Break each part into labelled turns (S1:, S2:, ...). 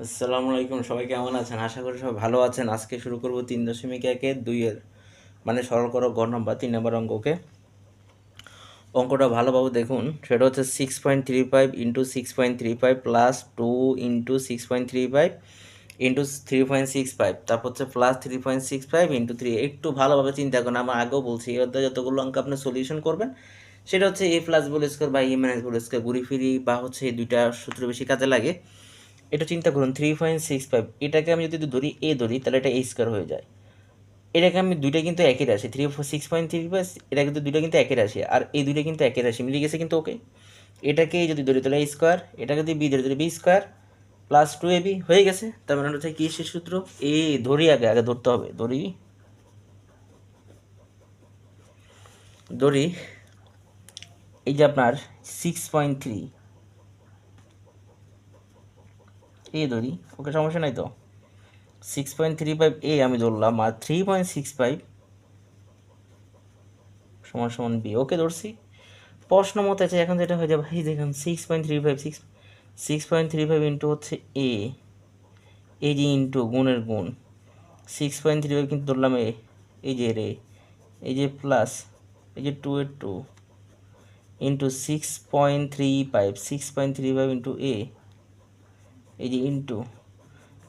S1: আসসালামু আলাইকুম, সবাই কেমন আছেন? আশা করি সবাই ভালো আছেন। আজকে শুরু করব তিন দশমিক একের দুইয়ের মানে সরল করো গড় নম্বর, তিন নম্বর অঙ্ককে অঙ্কটা ভালোভাবে দেখুন। সেটা হচ্ছে six point three five into six point three five plus two into six point three five into three point six five তারপর হচ্ছে plus three point six five into three একটু ভালোভাবে চিন্তা করেন আমরা আগেও বলছি অধ্যায় যতগুলো অঙ্ক আপনি সলিউশন করবেন, সেটা হচ্ছে এ প্লাস বল স্কোয়ার বা এ মাইনাস বল স্কোয়ার ঘুরি ফিরি বা হচ্ছে এই দুইটা সূত্র বেশি কাজে লাগে। এটা চিন্তা করুন থ্রি পয়েন্ট সিক্স ফাইভ এটাকে আমি যদি ধরি এ ধরি, তাহলে এটা এ স্কোয়ার হয়ে যায়। এটাকে আমি দুইটা কিন্তু একই রাশি three six point three five এটা কিন্তু দুইটা কিন্তু একই রাশি, আর এই দুইটা কিন্তু একই রাশি, মিলে গেছে কিন্তু ওকে এটাকে যদি ধরি তাহলে এ স্কোয়ার এটাকে যদি বি ধরি তাহলে B square plus two A B হয়ে গেছে। তার মানে হচ্ছে কী, সে সূত্র এ ধরি আগে আগে ধরতে হবে, ধরি। ধরি, এই যে আপনার সিক্স পয়েন্ট থ্রি এ ধরি, ওকে সমস্যা নাই তো? Six point three five A আমি ধরলাম, আর থ্রি পয়েন্ট সিক্স ফাইভ সমান সমান বি ওকে ধরছি। প্রশ্ন মতো আছে, এখন যেটা হয়ে যাবে, এই দেখুন six point three five six six point three five into হচ্ছে এ এই যে ইন্টু গুণের গুণ। সিক্স পয়েন্ট থ্রি ফাইভ কিন্তু ধরলাম এ এই যে রে এই যে প্লাস এই যে টু এর two into six point three five six point three five into A এই যে into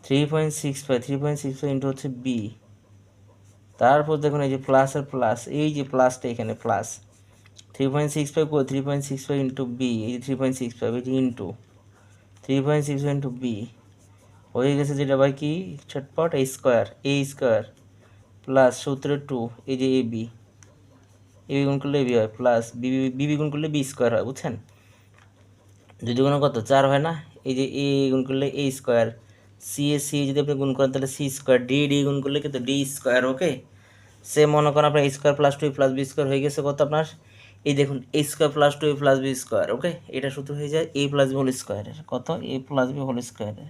S1: three point six five three point six five into হচ্ছে বি তারপর দেখুন এই যে প্লাস আর প্লাস এই যে প্লাসটা এখানে plus three point six five three point six five into B এই যে থ্রি পয়েন্ট সিক্স ফাইভ এই যে into three point six five into B হয়ে গেছে যেটা ভাই কি? ছটপট এই স্কোয়ার এ স্কোয়ার প্লাস সতেরো টু এই যে এ বি এ বি গুণ করলে এ বি হয় প্লাস বিবি বিবি গুণ করলে বি স্কোয়ার হয়, বুঝছেন? যদি কোনো কত চার হয় না এই যে এ গুণ করলে A square, C A C যদি আপনি গুণ করেন তাহলে সি স্কোয়ার, ডি ডি গুণ করলে কিন্তু ডি স্কোয়ার, ওকে? সে মনে করেন আপনার square plus two plus B square হয়ে গেছে কত আপনার? এই দেখুন, A square plus two plus B square, okay? এটা সূত্র হয়ে যায় এ প্লাস বি হোল স্কোয়ারের কত? এ প্লাস বি হোল স্কোয়ারের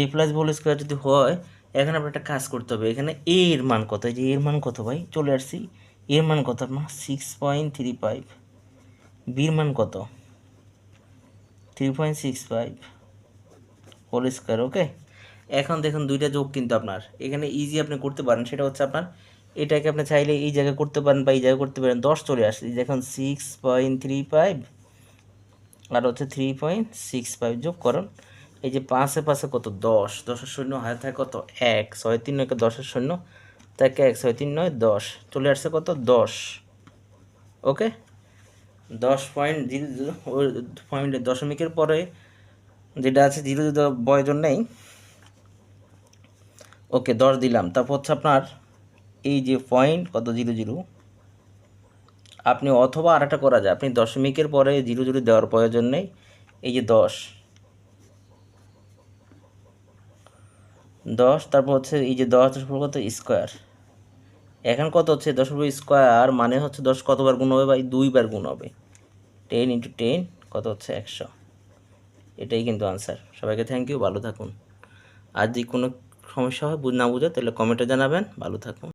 S1: A plus B whole square যদি হয়, এখন আপনার একটা কাজ করতে হবে। এখানে এ এর মান কত? এই যে এর মান কত ভাই? চলে আসছি। এর মান কত আপনার? সিক্স পয়েন্ট থ্রি ফাইভ বির মান কত? Three point six five whole square okay এখন দেখুন দুইটা যোগ কিন্তু আপনার। এখানে ইজি আপনি করতে পারেন, সেটা হচ্ছে আপনার, এটাকে আপনি চাইলে এই জায়গায় করতে পারেন বা এই জায়গায় করতে পারেন, দশ চলে আসছে দেখুন সিক্স পয়েন্ট থ্রি ফাইভ আর হচ্ছে থ্রি পয়েন্ট সিক্স ফাইভ যোগ করুন, এই যে পাঁচে পাশে কত? দশ। দশের শূন্য, হাতে থাকে কত? এক। ছয় তিন নয় দশের শূন্য থাকে এক। ছয় তিন নয়, দশ। চলে আসছে কত? দশ ওকে দশ পয়েন্ট জিরো পয়েন্ট দশমিকের পরে যেটা আছে জিরো জিরো বয়জন নেই ওকে দশ দিলাম। তারপর হচ্ছে আপনার এই যে পয়েন্ট কত জিরো জিরো, আপনি অথবা আর একটা করা যায়। আপনি দশমিকের পরে জিরো জিরো দেওয়ার প্রয়োজন নেই এই যে দশ দশ, তারপর হচ্ছে এই যে দশ দশ কত? স্কোয়ার। এখন কত হচ্ছে? দশ রুপি স্কোয়ার মানে হচ্ছে দশ কতবার গুণ হবে বা দুইবার গুণ হবে। টেন ইন্টু টেন কত হচ্ছে? একশো। এটাই কিন্তু আনসার সবাইকে থ্যাংক ইউ ভালো থাকুন। আর যদি কোনো সমস্যা হয়, না বুঝে তাহলে কমেন্টে জানাবেন। ভালো থাকুন।